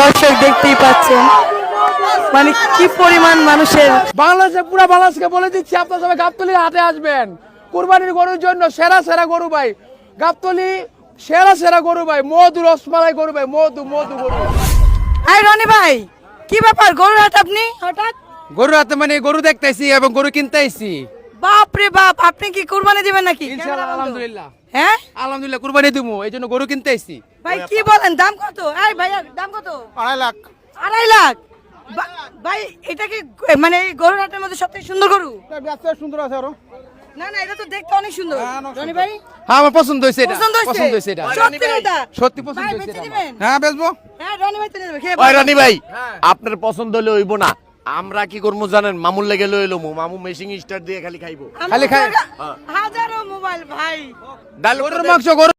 দর্শক দেখতেই পাচ্ছেন। মানে কি পরিমাণ মানুষের বাংলাদেশে পুরো বাংলাদেশকে বলে দিচ্ছি আপনারা সবাই গাবতলি হাটে আসবেন। কুরবানির গরুর জন্য সেরা সেরা গরু ভাই। গাবতলি সেরা সেরা গরু ভাই। মধু রসমালাই গরু ভাই মধু মধু গরু। এই রনি ভাই কি ব্যাপার? গরুর হাট আপনি? হঠাৎ? গরু হাতে মানে গরু দেখতেছি এবং গরু কিনতে আইছি। বাপ রে বাপ আপনি কি কুরবানি দিবেন নাকি? ইনশাআল্লাহ আলহামদুলিল্লাহ। হ্যাঁ? আলহামদুলিল্লাহ কুরবানি দিমু এই জন্য গরু কিনতে আইছি। ভাই কি বলেন? দাম কত? এই ভাইয়া দাম কত? আড়াই লাখ। আড়াই লাখ? ভাই এটা কি মানে এই গরুর হাটের মধ্যে সবথেকে সুন্দর গরু? সুন্দর আছে আরও। না না এটা তো দেখতে অনেক সুন্দর। রনি ভাই? হ্যাঁ আমার পছন্দ হয়েছে এটা। পছন্দ হয়েছে? এটা। সত্যি এটা সত্যি পছন্দ ভাই, এটা হ্যাঁ বেচবো। হ্যাঁ রনি ভাই তো নেবে ওই বলেন। রানী ভাই হ্যাঁ। আপনার পছন্দ হলে হইব না। আমরা কি করব জানেন? মামুর লেগে লই এলো মামু মেশিং স্টার দিয়ে খালি খাইবো। খালি খাই। হাজারো মোবাইল ভাই। ডাল মাংস